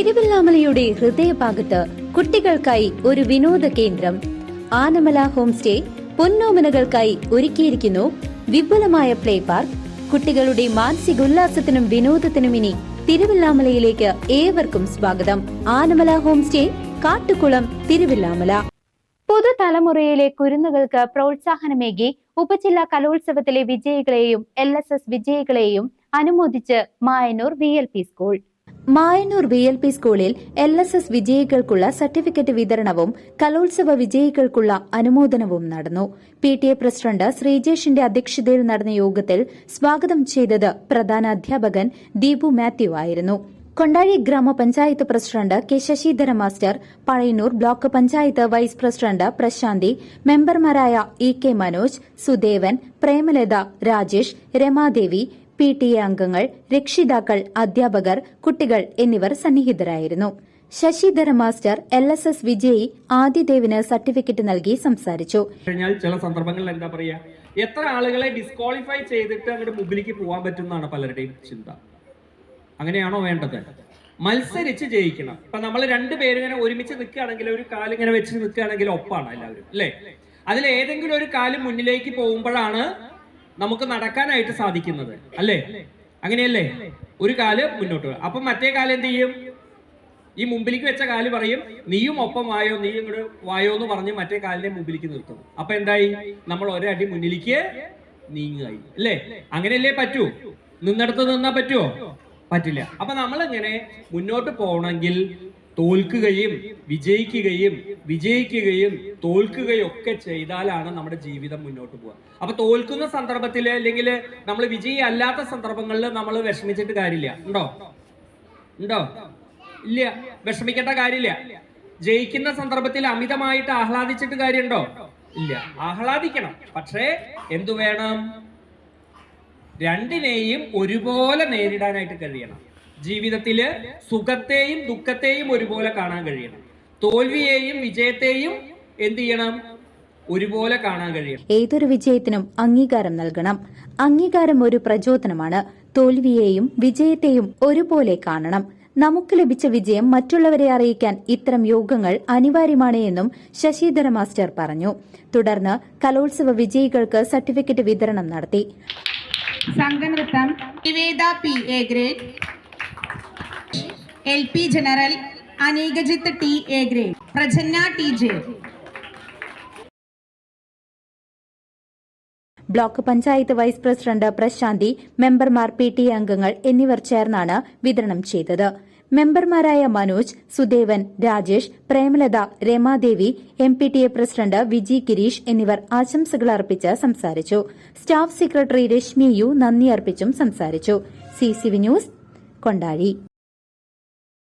തിരുവല്ലാമലയുടെ ഹൃദയഭാഗത്ത് കുട്ടികൾക്കായി ഒരു വിനോദ കേന്ദ്രം. ആനമല ഹോം സ്റ്റേ പൊന്നോമനകൾക്കായി ഒരുക്കിയിരിക്കുന്നു വിപുലമായ പ്ലേ പാർക്ക്. കുട്ടികളുടെ മാനസികോല്ലാസത്തിനും വിനോദത്തിനും ഇനി തിരുവല്ലാമലയിലേക്ക് ഏവർക്കും സ്വാഗതം. Anamala home stay Kattukulam Thiruvillwamala. പുതുതലമുറയിലെ കുരുന്നുകൾക്ക് പ്രോത്സാഹനമേകി ഉപജില്ലാ കലോത്സവത്തിലെ വിജയികളെയും എൽ എസ് എസ് വിജയികളെയും അനുമോദിച്ച് Mayannur V L P school. Mayannur V L P സ്കൂളിൽ എൽ എസ് എസ് വിജയികൾക്കുള്ള സർട്ടിഫിക്കറ്റ് വിതരണവും കലോത്സവ വിജയികൾക്കുള്ള അനുമോദനവും നടന്നു. പി ടി എ പ്രസിഡന്റ് ശ്രീജേഷിന്റെ അധ്യക്ഷതയിൽ നടന്ന യോഗത്തിൽ സ്വാഗതം ചെയ്തത് പ്രധാന അധ്യാപകൻ ദീപു മാത്യു ആയിരുന്നു. കൊണ്ടാഴി ഗ്രാമപഞ്ചായത്ത് president K Sasidhara master Pazhayannur block panchayat vice president Prasanthi മെമ്പർമാരായ E K Manoj Sudevan Premalatha Rajesh Ramadevi P T A അംഗങ്ങൾ രക്ഷിതാക്കൾ അധ്യാപകർ കുട്ടികൾ എന്നിവർ സന്നിഹിതരായിരുന്നു. Sasidhara master L S S വിജയി ആദിദേവിന് സർട്ടിഫിക്കറ്റ് നൽകി സംസാരിച്ചു. കഴിഞ്ഞാൽ ചില സന്ദർഭങ്ങളിൽ എന്താ പറയാ എത്ര ആളുകളെ ഡിസ്ക്വാളിഫൈ ചെയ്തിട്ട് അങ്ങോട്ട് മുമ്പിലേക്ക് പോകാൻ പറ്റുന്നതാണ് പലരുടെയും ചിന്ത. അങ്ങനെയാണോ വേണ്ടത്? മത്സരിച്ച് ജയിക്കണം. ഇപ്പൊ നമ്മൾ രണ്ടുപേരും ഇങ്ങനെ ഒരുമിച്ച് നിൽക്കുകയാണെങ്കിൽ ഒരു കാലിങ്ങനെ വെച്ച് നിൽക്കുകയാണെങ്കിൽ ഒപ്പാണ് എല്ലാവരും അല്ലേ? അതിൽ ഏതെങ്കിലും ഒരു കാലം മുന്നിലേക്ക് പോകുമ്പോഴാണ് നമുക്ക് നടക്കാനായിട്ട് സാധിക്കുന്നത്. അല്ലേ? അങ്ങനെയല്ലേ? ഒരു കാൽ മുന്നോട്ട്. അപ്പൊ മറ്റേ കാൽ എന്ത് ചെയ്യും? ഈ മുമ്പിലേക്ക് വെച്ച കാൽ പറയും നീയും ഒപ്പം വായോ നീ ഇങ്ങോട്ട് വായോ എന്ന് പറഞ്ഞ് മറ്റേ കാലിനെ മുമ്പിലേക്ക് നിർത്തും അപ്പൊ എന്തായി? നമ്മൾ ഒരടി മുന്നിലേക്ക് നീങ്ങുകയായി. അല്ലേ? അങ്ങനെയല്ലേ പറ്റൂ? നിന്നിടത്ത് നിന്നാ പറ്റുമോ പറ്റില്ല. അപ്പൊ നമ്മൾ ഇങ്ങനെ മുന്നോട്ട് പോകണമെങ്കിൽ തോൽക്കുകയും വിജയിക്കുകയും വിജയിക്കുകയും തോൽക്കുകയും ഒക്കെ ചെയ്താലാണ് നമ്മുടെ ജീവിതം മുന്നോട്ട് പോവുക. അപ്പൊ തോൽക്കുന്ന സന്ദർഭത്തിൽ അല്ലെങ്കിൽ നമ്മൾ വിജയി അല്ലാത്ത സന്ദർഭങ്ങളിൽ നമ്മൾ വിഷമിച്ചിട്ട് കാര്യമില്ല. ഉണ്ടോ? ഉണ്ടോ? ഇല്ല. വിഷമിക്കേണ്ട കാര്യമില്ല. ജയിക്കുന്ന സന്ദർഭത്തിൽ അമിതമായിട്ട് ആഹ്ലാദിച്ചിട്ട് കാര്യമുണ്ടോ? ഇല്ല. ആഹ്ലാദിക്കണം. പക്ഷേ എന്തു വേണം? രണ്ടിനെയും ഒരുപോലെ നേരിടാനായിട്ട് കഴിയണം. ജീവിതത്തിൽ സുഖത്തെയും ദുഃഖത്തെയും ഒരുപോലെ കാണാൻ കഴിയണം. തോൽവിയെയും വിജയത്തെയും എന്ത് ചെയ്യണം? ഒരുപോലെ കാണാൻ കഴിയണം. ഏതൊരു വിജയത്തിനും അംഗീകാരം നൽകണം. അംഗീകാരം ഒരു പ്രചോദനമാണ്. തോൽവിയെയും വിജയത്തെയും ഒരുപോലെ കാണണം. നമുക്ക് ലഭിച്ച വിജയം മറ്റുള്ളവരെ അറിയിക്കാൻ ഇത്തരം യോഗങ്ങൾ അനിവാര്യമാണ് എന്നും ശശിധര മാസ്റ്റർ പറഞ്ഞു. തുടർന്ന് കലോത്സവ വിജയികൾക്ക് സർട്ടിഫിക്കറ്റ് വിതരണം നടത്തി. സംഘനൃത്തം Niveda P A grade L P general Aneekajith T. A. Grade Prajanna T. J. Block panchayat vice president Prasanthi മെമ്പർമാർ പി. ടി. അംഗങ്ങൾ എന്നിവർ ചേർന്നാണ് വിതരണം ചെയ്തത്. മെമ്പർമാരായ Manoj Sudevan Rajesh Premalatha Ramadevi M. P. T. A. President Viji Gireesh എന്നിവർ ആശംസകൾ അർപ്പിച്ച് സംസാരിച്ചു. സ്റ്റാഫ് സെക്രട്ടറി രശ്മി യു നന്ദി അർപ്പിച്ചും സംസാരിച്ചു. C C V news Kondazhy.